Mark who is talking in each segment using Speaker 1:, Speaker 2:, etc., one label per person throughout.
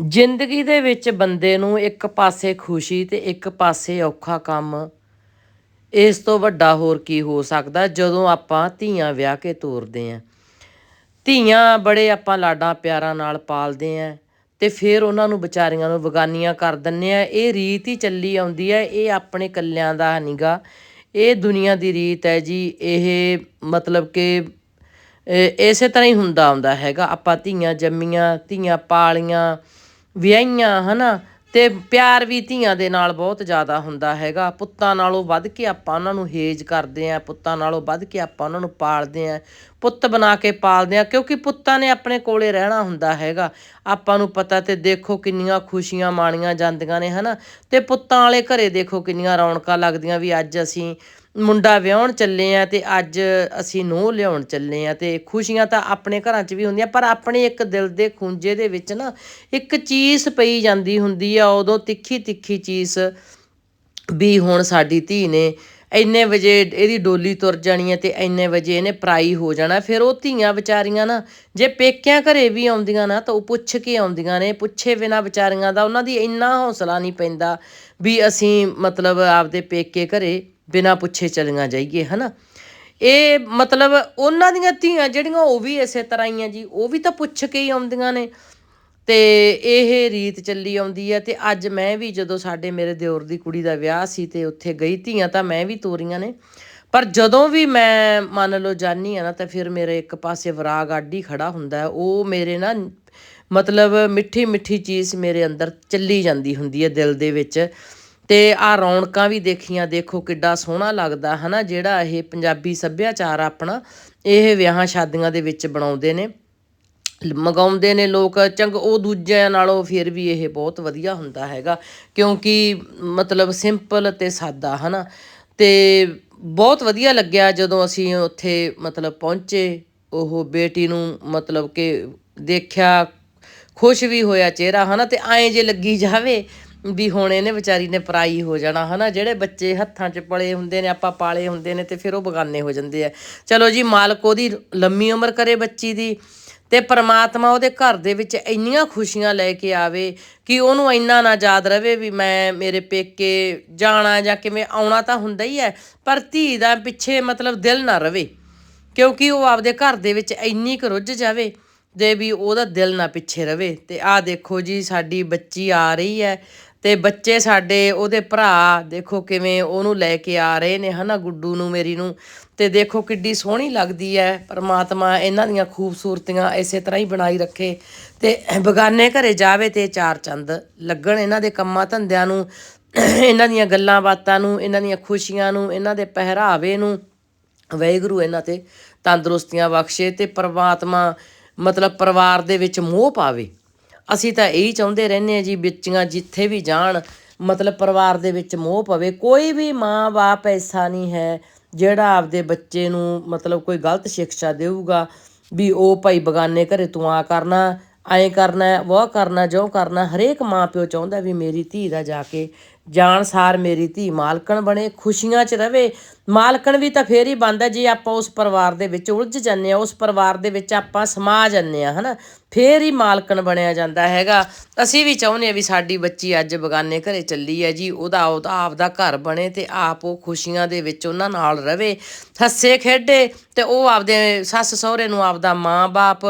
Speaker 1: ਜ਼ਿੰਦਗੀ ਦੇ ਵਿੱਚ ਬੰਦੇ ਨੂੰ ਇੱਕ ਪਾਸੇ ਖੁਸ਼ੀ ਤੇ ਇੱਕ ਪਾਸੇ ਔਖਾ ਕੰਮ, ਇਸ ਤੋਂ ਵੱਡਾ ਹੋਰ ਕੀ ਹੋ ਸਕਦਾ ਜਦੋਂ ਆਪਾਂ ਧੀਆਂ ਵਿਆਹ ਕੇ ਤੋਰਦੇ ਆਂ ਧੀਆਂ ਬੜੇ ਆਪਾਂ ਲਾਡਾਂ ਪਿਆਰਾਂ ਨਾਲ ਪਾਲਦੇ ਆਂ ਤੇ ਫਿਰ ਉਹਨਾਂ ਨੂੰ ਵਿਚਾਰੀਆਂ ਨੂੰ ਵਗਾਨੀਆਂ ਕਰ ਦਿੰਨੇ ਆ ਇਹ ਰੀਤ ਹੀ ਚੱਲੀ ਆਉਂਦੀ ਹੈ, ਇਹ ਆਪਣੇ ਕੱਲਿਆਂ ਦਾ ਨਹੀਂਗਾ ਇਹ ਦੁਨੀਆ ਦੀ ਰੀਤ ਹੈ ਜੀ, ਇਹ ਮਤਲਬ ਕਿ ਇਸੇ ਤਰ੍ਹਾਂ ਹੀ ਹੁੰਦਾ ਆਉਂਦਾ ਹੈਗਾ। ਆਪਾਂ ਧੀਆਂ ਜੰਮੀਆਂ, ਧੀਆਂ ਪਾਲੀਆਂ ਵਿਆਹੀਆਂ, ਹਨਾ? ਤੇ ਪਿਆਰ ਵੀ ਧੀਆਂ ਦੇ ਨਾਲ ਬਹੁਤ ਜ਼ਿਆਦਾ ਹੁੰਦਾ ਹੈਗਾ। ਪੁੱਤਾਂ ਨਾਲੋਂ ਵੱਧ ਕੇ ਆਪਾਂ ਉਹਨਾਂ ਨੂੰ ਹੇਜ ਕਰਦੇ ਆਂ ਪੁੱਤਾਂ ਨਾਲੋਂ ਵੱਧ ਕੇ ਆਪਾਂ ਉਹਨਾਂ ਨੂੰ ਪਾਲਦੇ ਆਂ ਪੁੱਤ ਬਣਾ ਕੇ ਪਾਲਦੇ ਆਂ ਕਿਉਂਕਿ ਪੁੱਤਾਂ ਨੇ ਆਪਣੇ ਕੋਲੇ ਰਹਿਣਾ ਹੁੰਦਾ ਹੈਗਾ। ਆਪਾਂ ਨੂੰ ਪਤਾ ਤੇ ਦੇਖੋ ਕਿੰਨੀਆਂ ਖੁਸ਼ੀਆਂ ਮਾਣੀਆਂ ਜਾਂਦੀਆਂ ਨੇ, ਹਨਾ? ਤੇ ਪੁੱਤਾਂ ਵਾਲੇ ਘਰੇ ਦੇਖੋ ਕਿੰਨੀਆਂ ਰੌਣਕਾਂ ਲੱਗਦੀਆਂ ਵੀ ਅੱਜ ਅਸੀਂ ਮੁੰਡਾ ਵਿਆਹਣ ਚੱਲੇ ਆ ਤੇ ਅੱਜ ਅਸੀਂ ਨੂੰਹ ਲਿਆਉਣ ਚੱਲੇ ਆ ਤੇ ਖੁਸ਼ੀਆਂ ਤਾਂ ਆਪਣੇ ਘਰਾਂ 'ਚ ਵੀ ਹੁੰਦੀਆਂ, ਪਰ ਆਪਣੇ ਇੱਕ ਦਿਲ ਦੇ ਖੂੰਜੇ ਦੇ ਵਿੱਚ ਨਾ ਇੱਕ ਚੀਜ਼ ਪਈ ਜਾਂਦੀ ਹੁੰਦੀ ਆ, ਉਦੋਂ ਤਿੱਖੀ ਤਿੱਖੀ ਚੀਜ਼ ਵੀ ਹੁਣ ਸਾਡੀ ਧੀ ਨੇ ਇੰਨੇ ਵਜੇ ਇਹਦੀ ਡੋਲੀ ਤੁਰ ਜਾਣੀ ਹੈ ਤੇ ਇੰਨੇ ਵਜੇ ਇਹਨੇ ਪਰਾਈ ਹੋ ਜਾਣਾ, ਫਿਰ ਉਹ ਧੀਆਂ ਵਿਚਾਰੀਆਂ ਨਾ ਜੇ ਪੇਕਿਆਂ ਘਰੇ ਵੀ ਆਉਂਦੀਆਂ ਨਾ ਤਾਂ ਉਹ ਪੁੱਛ ਕੇ ਆਉਂਦੀਆਂ ਨੇ, ਪੁੱਛੇ ਬਿਨਾ ਵਿਚਾਰੀਆਂ ਦਾ ਉਹਨਾਂ ਦੀ ਇੰਨਾ ਹੌਸਲਾ ਨਹੀਂ ਪੈਂਦਾ ਵੀ ਅਸੀਂ ਮਤਲਬ ਆਪਦੇ ਪੇਕੇ ਘਰੇ ਬਿਨਾ ਪੁੱਛੇ ਚਲੀਆਂ ਜਾਈਏ, ਹਨਾ? ਇਹ ਮਤਲਬ ਉਹਨਾਂ ਦੀਆਂ ਧੀਆਂ ਜਿਹੜੀਆਂ ਉਹ ਵੀ ਇਸੇ ਤਰ੍ਹਾਂ ਹੀ ਆ ਜੀ, ਉਹ ਵੀ ਤਾਂ ਪੁੱਛ ਕੇ ਹੀ ਆਉਂਦੀਆਂ ਨੇ। ਤੇ ਇਹ ਰੀਤ ਚੱਲੀ ਆਉਂਦੀ ਹੈ ਤੇ ਅੱਜ ਮੈਂ ਵੀ ਜਦੋਂ ਸਾਡੇ ਮੇਰੇ ਦਿਓਰ ਦੀ ਕੁੜੀ ਦਾ ਵਿਆਹ ਸੀ ਤੇ ਉੱਥੇ ਗਈ ਧੀਆਂ ਤਾਂ ਮੈਂ ਵੀ ਤੋਰੀਆਂ ਨੇ। ਪਰ ਜਦੋਂ ਵੀ ਮੈਂ ਮੰਨ ਲਓ ਜਾਨੀ ਆ ਨਾ ਤਾਂ ਫਿਰ ਮੇਰੇ ਇੱਕ ਪਾਸੇ ਵਿਰਾਗ ਆਡੀ ਖੜਾ ਹੁੰਦਾ ਉਹ ਮੇਰੇ ਨਾ ਮਤਲਬ ਮਿੱਠੀ ਮਿੱਠੀ ਚੀਜ਼ ਮੇਰੇ ਅੰਦਰ ਚੱਲੀ ਜਾਂਦੀ ਹੁੰਦੀ ਹੈ ਦਿਲ ਦੇ ਵਿੱਚ। ਤੇ ਆ ਰੌਣਕਾਂ ਵੀ ਦੇਖੀਆਂ, ਦੇਖੋ ਕਿੱਡਾ ਸੋਹਣਾ ਲੱਗਦਾ, ਹਨਾ? ਜਿਹੜਾ ਇਹ ਪੰਜਾਬੀ ਸੱਭਿਆਚਾਰ ਆਪਣਾ, ਇਹ ਵਿਆਹਾਂ ਸ਼ਾਦੀਆਂ ਦੇ ਵਿੱਚ ਬਣਾਉਂਦੇ ਨੇ। ਮਗਾਉਂਦੇ ਨੇ ਲੋਕ, ਚੰਗ ਉਹ ਦੂਜਿਆਂ ਨਾਲੋਂ ਫਿਰ ਵੀ ਇਹ ਬਹੁਤ ਵਧੀਆ ਹੁੰਦਾ ਹੈਗਾ, ਕਿਉਂਕਿ ਮਤਲਬ ਸਿੰਪਲ ਤੇ ਸਾਦਾ, ਹਨਾ? ਤੇ ਬਹੁਤ ਵਧੀਆ ਲੱਗਿਆ ਜਦੋਂ ਅਸੀਂ ਉੱਥੇ ਮਤਲਬ ਪਹੁੰਚੇ, ਉਹ ਬੇਟੀ ਨੂੰ ਮਤਲਬ ਕਿ ਦੇਖਿਆ, ਖੁਸ਼ ਵੀ ਹੋਇਆ ਚਿਹਰਾ, ਹਨਾ? ਤੇ ਐਂ ਜੇ ਲੱਗੀ ਜਾਵੇ ਵੀ ਹੁਣ ਇਹਨੇ ਵਿਚਾਰੀ ਨੇ ਪਰਾਈ ਹੋ ਜਾਣਾ, ਹਨਾ? ਜਿਹੜੇ ਬੱਚੇ ਹੱਥਾਂ 'ਚ ਪਲੇ ਹੁੰਦੇ ਨੇ, ਆਪਾਂ ਪਾਲੇ ਹੁੰਦੇ ਨੇ ਤੇ ਫਿਰ ਉਹ ਬਗਾਨੇ ਹੋ ਜਾਂਦੇ ਆ। ਚਲੋ ਜੀ, ਮਾਲਕ ਉਹਦੀ ਲੰਮੀ ਉਮਰ ਕਰੇ ਬੱਚੀ ਦੀ ਤੇ ਪ੍ਰਮਾਤਮਾ ਉਹਦੇ ਘਰ ਦੇ ਵਿੱਚ ਇੰਨੀਆਂ ਖੁਸ਼ੀਆਂ ਲੈ ਕੇ ਆਵੇ ਕਿ ਉਹਨੂੰ ਇੰਨਾ ਨਾ ਯਾਦ ਰਵੇ ਵੀ ਮੈਂ ਮੇਰੇ ਪੇਕੇ ਜਾਣਾ ਜਾਂ ਕਿਵੇਂ ਆਉਣਾ ਤਾਂ ਹੁੰਦਾ ਹੀ ਹੈ, ਪਰ ਧੀ ਦਾ ਪਿੱਛੇ ਮਤਲਬ ਦਿਲ ਨਾ ਰਵੇ। ਕਿਉਂਕਿ ਉਹ ਆਪਦੇ ਘਰ ਦੇ ਵਿੱਚ ਇੰਨੀ ਕੁ ਰੁੱਝ ਜਾਵੇ ਦੇ ਵੀ ਉਹਦਾ ਦਿਲ ਨਾ ਪਿੱਛੇ ਰਵੇ। ਤੇ ਆਹ ਦੇਖੋ ਜੀ, ਸਾਡੀ ਬੱਚੀ ਆ ਰਹੀ ਹੈ। ਤੇ ਬੱਚੇ ਸਾਡੇ, ਉਹਦੇ ਭਰਾ ਦੇਖੋ ਕਿਵੇਂ ਉਹਨੂੰ ਲੈ ਕੇ ਆ ਰਹੇ ਨੇ ਹਨਾ ਗੁੱਡੂ ਨੂੰ, ਮੇਰੀ ਨੂੰ। ਤੇ ਦੇਖੋ ਕਿੱਡੀ ਸੋਹਣੀ ਲੱਗਦੀ ਹੈ ਪਰਮਾਤਮਾ ਇਹਨਾਂ ਦੀਆਂ ਖੂਬਸੂਰਤੀਆਂ ਇਸੇ ਤਰ੍ਹਾਂ ਹੀ ਬਣਾਈ ਰੱਖੇ। ਤੇ ਬਗਾਨੇ ਘਰੇ ਜਾਵੇ ਤੇ ਚਾਰ ਚੰਦ ਲੱਗਣ ਇਹਨਾਂ ਦੇ ਕੰਮਾਂ ਧੰਦਿਆਂ ਨੂੰ, ਇਹਨਾਂ ਦੀਆਂ ਗੱਲਾਂ ਬਾਤਾਂ ਨੂੰ, ਇਹਨਾਂ ਦੀਆਂ ਖੁਸ਼ੀਆਂ ਨੂੰ, ਇਹਨਾਂ ਦੇ ਪਹਿਰਾਵੇ ਨੂੰ। ਵਾਹਿਗੁਰੂ ਇਹਨਾਂ ਤੇ ਤੰਦਰੁਸਤੀਆਂ ਬਖਸ਼ੇ ਤੇ ਪਰਮਾਤਮਾ ਮਤਲਬ ਪਰਿਵਾਰ ਦੇ ਵਿੱਚ ਮੋਹ ਪਾਵੇ। ਅਸੀਂ ਤਾਂ ਇਹੀ ਚਾਹੁੰਦੇ ਰਹਿੰਦੇ ਆ ਜੀ ਬੱਚੀਆਂ ਜਿੱਥੇ ਵੀ ਜਾਣ, ਮਤਲਬ ਪਰਿਵਾਰ ਦੇ ਵਿੱਚ ਮੋਹ ਪਵੇ। ਕੋਈ ਵੀ ਮਾਂ-ਬਾਪ ਐਸਾ ਨਹੀਂ ਹੈ ਜਿਹੜਾ ਆਪਦੇ ਬੱਚੇ ਨੂੰ ਮਤਲਬ ਕੋਈ ਗਲਤ ਸਿੱਖਿਆ ਦੇਊਗਾ ਵੀ ਉਹ ਭਾਈ ਬਗਾਨੇ ਘਰੇ ਤੂੰ ਆ ਕਰਨਾ ਐਂ ਕਰਨਾ ਉਹ ਕਰਨਾ ਜੋ ਕਰਨਾ, ਹਰੇਕ ਮਾਂ ਪਿਓ ਚਾਹੁੰਦਾ ਵੀ ਮੇਰੀ ਧੀ ਦਾ ਜਾ ਕੇ ਜਾਣਸਾਰ ਮੇਰੀ ਧੀ ਮਾਲਕਣ ਬਣੇ, ਖੁਸ਼ੀਆਂ 'ਚ ਰਵੇ। ਮਾਲਕਣ ਵੀ ਤਾਂ ਫੇਰ ਹੀ ਬਣਦਾ ਜੇ ਆਪਾਂ ਉਸ ਪਰਿਵਾਰ ਦੇ ਵਿੱਚ ਉਲਝ ਜੰਨੇ ਆ ਉਸ ਪਰਿਵਾਰ ਦੇ ਵਿੱਚ ਆਪਾਂ ਸਮਾ ਜੰਨੇ ਆ ਹਨਾ? ਫੇਰ ਹੀ ਮਾਲਕਣ ਬਣਿਆ ਜਾਂਦਾ ਹੈਗਾ। ਅਸੀਂ ਵੀ ਚਾਹੁੰਦੇ ਆ ਵੀ ਸਾਡੀ ਬੱਚੀ ਅੱਜ ਬਗਾਨੇ ਘਰੇ ਚੱਲੀ ਹੈ ਜੀ, ਉਹਦਾ ਉਹਦਾ ਆਪਦਾ ਘਰ ਬਣੇ ਤੇ ਆਪ ਉਹ ਖੁਸ਼ੀਆਂ ਦੇ ਵਿੱਚ ਉਹਨਾਂ ਨਾਲ ਰਵੇ। ਹੱਸੇ ਖੇਡੇ ਤੇ ਉਹ ਆਪਦੇ ਸੱਸ ਸਹੁਰੇ ਨੂੰ ਆਪਦਾ ਮਾਂ-ਬਾਪ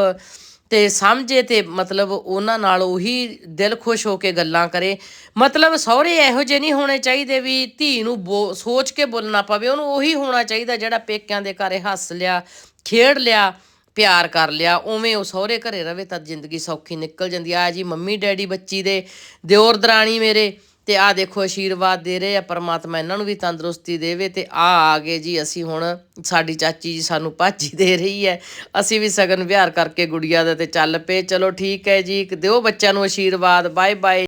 Speaker 1: ਤੇ ਸਮਝੇ ਤੇ ਮਤਲਬ ਉਹਨਾਂ ਨਾਲ ਉਹੀ ਦਿਲ ਖੁਸ਼ ਹੋ ਕੇ ਗੱਲਾਂ ਕਰੇ। ਮਤਲਬ ਸਹੁਰੇ ਇਹੋ ਜਿਹੇ ਨਹੀਂ ਹੋਣੇ ਚਾਹੀਦੇ ਵੀ ਧੀ ਨੂੰ ਬੋ- ਸੋਚ ਕੇ ਬੋਲਣਾ ਪਵੇ, ਉਹਨੂੰ ਉਹੀ ਹੋਣਾ ਚਾਹੀਦਾ ਜਿਹੜਾ ਪੇਕਿਆਂ ਦੇ ਘਰੇ ਹੱਸ ਲਿਆ, ਖੇਡ ਲਿਆ, ਪਿਆਰ ਕਰ ਲਿਆ, ਉਵੇਂ ਉਹ ਸਹੁਰੇ ਘਰੇ ਰਵੇ ਤਾਂ ਜ਼ਿੰਦਗੀ ਸੌਖੀ ਨਿਕਲ ਜਾਂਦੀ ਆ। ਜੀ ਮੰਮੀ ਡੈਡੀ ਬੱਚੀ ਦੇ ਦਿਓਰ ਦਰਾਣੀ ਮੇਰੇ। ਤੇ ਆ ਦੇਖੋ ਆਸ਼ੀਰਵਾਦ ਦੇ ਰਹੇ ਆ, ਪਰਮਾਤਮਾ ਇਹਨਾਂ ਨੂੰ ਵੀ ਤੰਦਰੁਸਤੀ ਦੇਵੇ ਤੇ ਆ ਆ ਗਏ ਜੀ, ਅਸੀਂ ਹੁਣ ਸਾਡੀ ਚਾਚੀ ਜੀ ਸਾਨੂੰ ਭਾਜੀ ਦੇ ਰਹੀ ਹੈ। ਅਸੀਂ ਵੀ ਸਗਨ ਵਿਹਾਰ ਕਰਕੇ ਗੁੜੀਆ ਦਾ ਤੇ ਚੱਲ ਪਏ। ਚਲੋ ਠੀਕ ਹੈ ਜੀ, ਦਿਓ ਬੱਚਿਆਂ ਨੂੰ ਆਸ਼ੀਰਵਾਦ। Bye bye